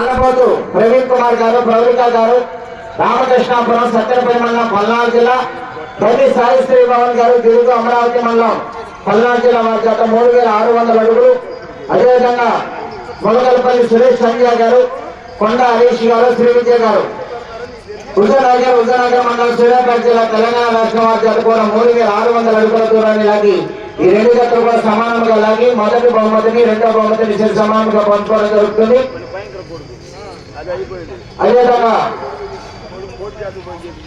నల్లపోతు ప్రవీణ్ కుమార్ గారు ప్రవళిక గారు రామకృష్ణాపురం సత్యనపల్లి మండలం పల్నాడు జిల్లా ప్రతి సాయి శ్రీ భవన్ గారు గిరుగు అమరావతి మండలం పల్నాడు జిల్లా వారి గత మూడు వేల ఆరు వందల అడుగులు. అదేవిధంగా మొలకలపల్లి సురేష్ సంజయ్ గారు కొండ హరీష్ గారు శ్రీ విజయ్ గారు. హుజనగర్ హుజనగర్ మండలం సూర్యాపేట జిల్లా తెలంగాణ రాష్ట్రం వారి జత కూడా మూడు వేల ఆరు వందల అడుగుల దూరాన్ని లాగి ఈ రెండు జట్లు కూడా సమానంగా లాగి మొదటి బహుమతిని రెండో బహుమతిని సరి సమానంగా పంచుకోవడం జరుగుతుంది. అదేవిధంగా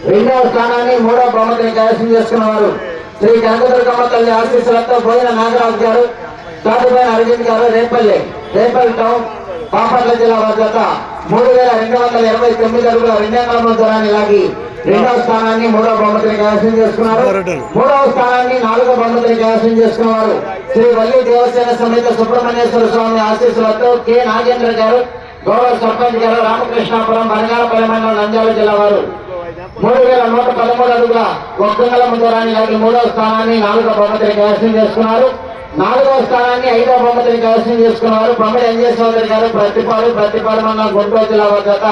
రెండవ స్థానాన్ని మూడో బహుమతిని కైవసం చేసుకున్నవారు శ్రీ కనకదుర్గమ్మ తల్లి ఆశీస్సులతో పోయిన నాగరాజు గారు తాటిపైన అరవింద్ గారు రేపల్లి రేపల్లి టౌన్ బాపట్ల జిల్లా వారి మూడు వేల రెండు వందల ఇరవై తొమ్మిది అడుగుల దూరాన్ని లాగి రెండవ స్థానాన్ని మూడవ బహుమతిని కైవసం చేసుకున్నారు. మూడవ స్థానాన్ని నాలుగో బహుమతిని కైవసం చేసుకున్నారు. శ్రీ వల్లి దేవసేన సమేత సుబ్రహ్మణ్యేశ్వర స్వామి ఆశీస్సులతో కె నాగేంద్ర గారు గౌరవ సర్పంచ్ గారు రామకృష్ణాపురం బనగాలపల్లి మండలం నంద్యాల జిల్లా వారు. మూడు వేల నూట పదమూడు అడుగుల ఒక్కల దూరాన్ని లాగి మూడవ స్థానాన్ని నాలుగో బహుమతిని కైవసం చేసుకున్నారు. నాలుగవ స్థానాన్ని ఐదవ బొమ్మతిని కైవసం చేసుకున్నారు. బొమ్మడి ఎంజే చౌదరి గారు ప్రతిపాడు ప్రతిపాడు మండలం గుంటూరు జిల్లా వద్ద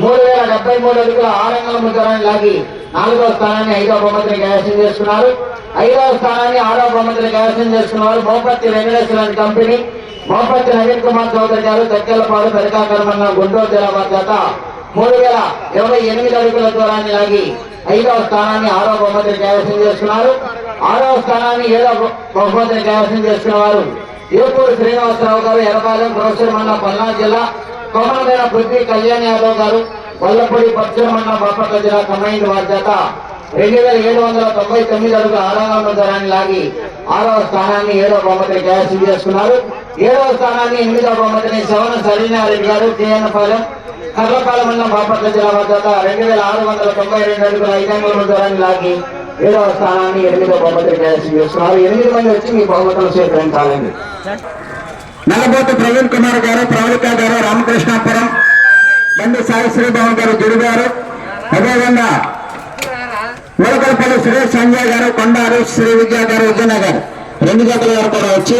మూడు వేల డెబ్బై మూడు అడుగుల ఆరంగల ముద్రాన్ని లాగి నాలుగవ స్థానాన్ని ఐదవ బొమ్మతిని కైవసం చేసుకున్నారు. ఐదవ స్థానాన్ని ఆరవ బొమ్మతిని కైవసం చేసుకున్నారు మోపత్తి వెంకటేశ్వర కంపెనీ. మోపత్తి నవీన్ కుమార్ చౌదరి గారు దగ్గరపాడు పెరకాకర మండలం గుంటూరు జిల్లా వద్ద మూడు వేల ఇరవై ఎనిమిది అడుగుల దూరాన్ని లాగి ఐదవ స్థానాన్ని ఆరో బొమ్మతిని కైవసం చేసుకున్నారు. ఆరవ స్థానాన్ని ఏడవ బహుమతిని కైవసం చేసుకున్న వారు ఏపూరు శ్రీనివాసరావు గారు ఎర్రపాలెం ప్రొఫెసర్ మండలం పల్నాడు జిల్లా కొమరమైన పృథ్వీ కళ్యాణ్ యాదవ్ గారు వల్లపూడి పశ్చిమ మండలం బాపట్ల జిల్లా కమైండ్ వారి చేత రెండు వేల ఏడు వందల తొంభై తొమ్మిది అడుగు ఆరంగం దరాన్ని లాగి ఆరవ స్థానాన్ని ఏడవ బహుమతిని కైవసం చేసుకున్నారు ఏడవ స్థానాన్ని ఎనిమిదవ బహుమతిని శవన సరీనారెడ్డి గారు కేఎన్ పాలెం కర్లపాలెం మండలం బాపట్ల జిల్లా వద్ద రెండు వేల ఆరు వందల తొంభై రెండు అడుగుల ఐదంగుల దూరాన్ని లాగి ఏడవ స్థానాన్ని ఎనిమిదో బహుమతిని కైవసం చేసుకున్నారు ఎనిమిది మంది వచ్చి మీ బహుమతులు స్వీకరించాలండి నల్లబోతు ప్రవీణ్ కుమార్ గారు ప్రవళిక గారు రామకృష్ణాపురం బండి సాయి శ్రీభవన్ గారు గురు గారు అదేవిధంగా ములకలపల్లి సురేష్ సంజయ్ గారు కొండారు శ్రీ విద్యా గారు విజయనగర్ రెండు జతల గారు కూడా వచ్చి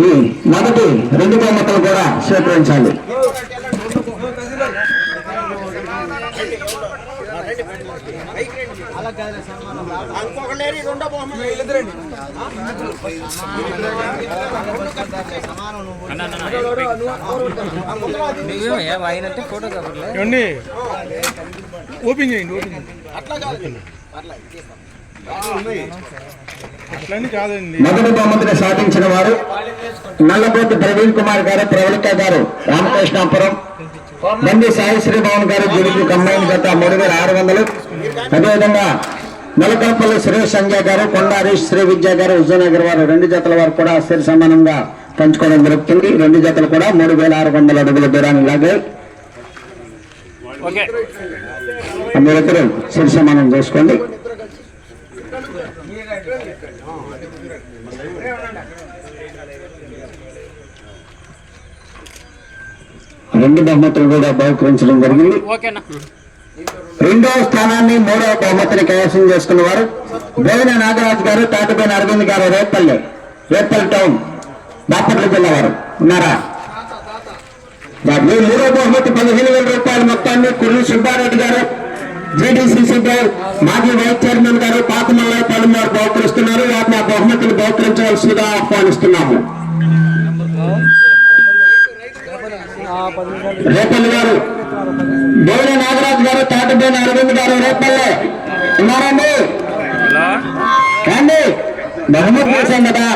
ఈ మొదటి రెండు బహుమతులు కూడా స్వీకరించాలి అయినట్టే ఫోటో కవర్లే ఏమండి ఓపెన్ చేయండి ఓపెన్ చేయండి. అట్లని కాదండి. మొదటి బహుమతిని సాధించిన వారు నల్లబోటి ప్రవీణ్ కుమార్ గారు ప్రవళిక గారు రామకృష్ణాపురం. బండి సాయి శ్రీభవన్ గారు గిరికి కంబైన్ గత మూడు వేల ఆరు వందలు. అదేవిధంగా నలకలపల్లి సురేష్ సంజయ్ గారు కొండ హరీష్ శ్రీ విద్యా గారు విజయనగర్ వారు రెండు జతల వారు కూడా సరి సమానంగా పంచుకోవడం జరుగుతుంది. రెండు జతలు కూడా మూడు వేల ఆరు వందల అడుగుల దూరాన్ని లాగే మీరిద్దరు సరి సమానం చేసుకోండి. రెండు బహుమతులు కూడా బహుకరించడం జరిగింది. రెండవ స్థానాన్ని మూడవ బహుమతిని కైవసం చేసుకున్న వారు బోయిన నాగరాజు గారు తాటిపైన అరవింద్ గారు రేపల్లి రేపల్లి టౌన్ బాపట్ల జిల్లా వారు ఉన్నారా? మీ మూడో బహుమతి పదిహేను వేల రూపాయల మొత్తాన్ని కుర్రి సుబ్బారెడ్డి గారు జీడీసీసీ మాజీ వైస్ చైర్మన్ గారు పాతమల్లయ్య పల్లి వారు బహుకరిస్తున్నారు. వాటిని ఆ బహుమతిని బహుకరించవలసిందిగా ఆహ్వానిస్తున్నాము. రేపల్లి గారు. బోయిన నాగరాజు గారు తాటిపైన అరవింద్ గారు రేపల్లె. ఉన్నారండి? రండి. బహుమతి చేశాం కదా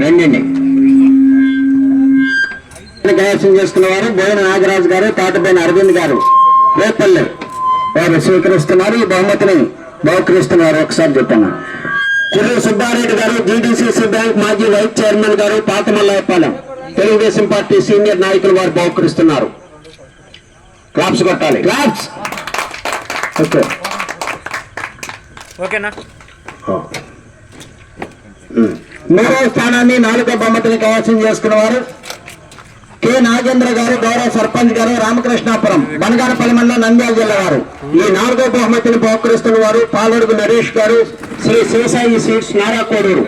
రండి కైవసం చేసుకున్న వారు బోయిన నాగరాజు గారు తాటిపైన అరవింద్ గారు రేపల్లె. వారు స్వీకరిస్తున్నారు ఈ బహుమతిని బహుకరిస్తున్నారు. ఒకసారి చెప్పాను? కుర్రు సుబ్బారెడ్డి గారు జీడీసీసీ బ్యాంక్ మాజీ వైస్ చైర్మన్ గారు పాతమల్లయపాలెం తెలుగుదేశం పార్టీ సీనియర్ నాయకులు వారు బహుకరిస్తున్నారు. క్లాప్స్ కొట్టాలి. Claps okay. ఓకేనా? మూడవ స్థానాన్ని నాలుగో బహుమతిని కైవసం చేసుకున్న వారు కె. నాగేంద్ర గారు గౌరవ సర్పంచ్ గారు రామకృష్ణాపురం బనగానపల్లి మండలం నంద్యాల జిల్లా వారు. ఈ నాలుగో బహుమతిని బహుకరిస్తున్న వారు పాలడుగు నరేష్ గారు శ్రీ శివసాయి సీట్స్ నారాకోడూరు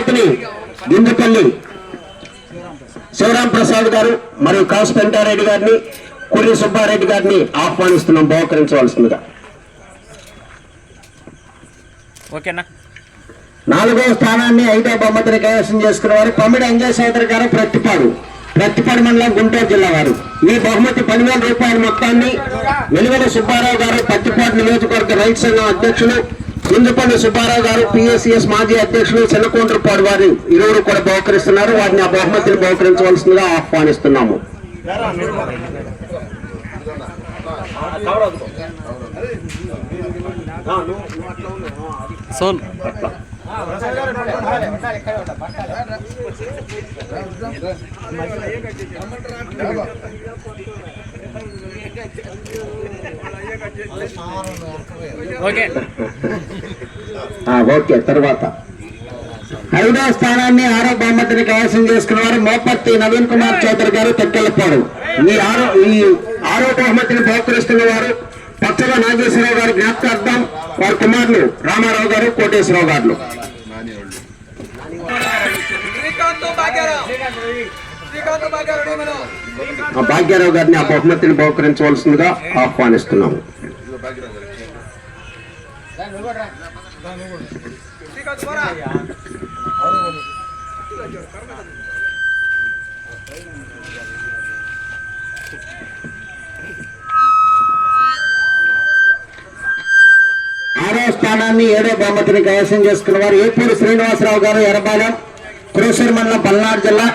బహుమతిని గిందుపల్లి శివరాం ప్రసాద్ గారు మరియు కాసు పెంటారెడ్డి గారిని కుర్రి సుబ్బారెడ్డి గారిని ఆహ్వానిస్తున్నాం బహుకరించవలసిందిగా. ఓకేనా? నాలుగో స్థానాన్ని ఐదో బహుమతిని కైవసం చేసుకున్న వారు పమ్మిడి అంజయ్ గారు ప్రతిపాడు. ప్రతిపాడు మండలం గుంటూరు జిల్లా వారు. ఈ బహుమతి పదివేల రూపాయల మొత్తాన్ని వెలువెల సుబ్బారావు గారు పత్తిపాడు నియోజకవర్గ రైతు సంఘం అధ్యక్షులు కుందుపల్లి సుబ్బారావు గారు పిఎస్సిఎస్ మాజీ అధ్యక్షులు చిన్నకొండ్రపాడు వారు ఇరువురు కూడా బహుకరిస్తున్నారు. వారిని ఆ బహుమతిని బహుకరించవలసిందిగా ఆహ్వానిస్తున్నాము. Soul okay. ఆ, ఓకే తర్వాత. ఐదవ స్థానాన్ని ఆరో బహుమతిని కైవసం చేసుకున్న వారు మోపర్తి నవీన్ కుమార్ చౌదరి గారు తెక్కెళ్ళపాడు ఈ ఆరో ఈ ఆరో బహుమతిని బహుకరిస్తున్న వారు పచ్చల నాగేశ్వరరావు గారి జ్ఞాపకార్థం వారి కుమారులు రామారావు గారు కోటేశ్వరరావు గారు. శ్రీకాంత్ శ్రీకాంత్ భాగ్యరావు ఆ భాగ్యారావు గారిని ఆ బహుమతిని బహుకరించవలసిందిగా ఆహ్వానిస్తున్నాము. ఆరో స్థానాన్ని ఏడో బహుమతిని కైవసం చేసుకున్న వారు ఏపూరు శ్రీనివాసరావు గారు ఎర్రబాలెం కురేశ్వర మండలం పల్నాడు జిల్లా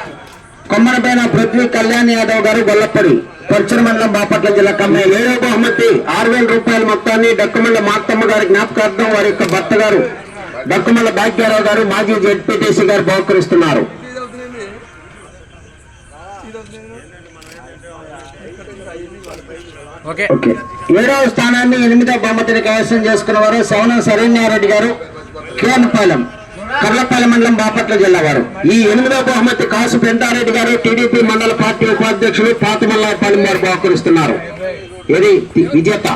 కొమ్మరపైన పృథ్వీ కళ్యాణ్ యాదవ్ గారు గొల్లప్పడి పరుచూరు మండలం బాపట్ల జిల్లా కమ్మ. ఏడో బహుమతి ఆరు వేల రూపాయల మొత్తాన్ని డక్కుమల్ల మాత్తమ్మ గారి జ్ఞాపకార్థం వారి యొక్క భర్త గారు డక్కుమల్ల భాగ్యారావు గారు మాజీ జెడ్పీటీసీ గారు బహుకరిస్తున్నారు. ఏడవ స్థానాన్ని ఎనిమిదవ బహుమతిని కైవసం చేసుకున్న వారు సవనం శరణ్యారెడ్డి గారు కేఎన్పాలెం. కర్లపల్లి మండలం బాపట్ల జిల్లా వారు. ఈ ఎనిమిదవ బహుమతి కాసు పెంటారెడ్డి గారు టీడీపీ మండల పార్టీ ఉపాధ్యక్షులు పాతమల్లాపాలెం వారు బహుకరిస్తున్నారు. ఇది విజేత.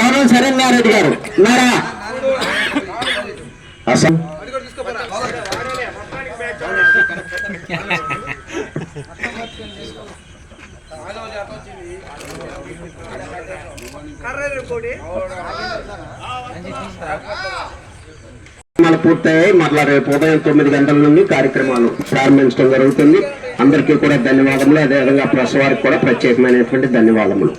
ఎవరో సరేన్నారెడ్డి గారు. నారా అసలు కూడా. పూర్తయ్యాయి. మరలా రేపు ఉదయం తొమ్మిది గంటల నుండి కార్యక్రమాలు ప్రారంభించడం జరుగుతుంది. అందరికీ కూడా ధన్యవాదములు. అదేవిధంగా ప్రెస్ వారికి కూడా ప్రత్యేకమైనటువంటి ధన్యవాదములు.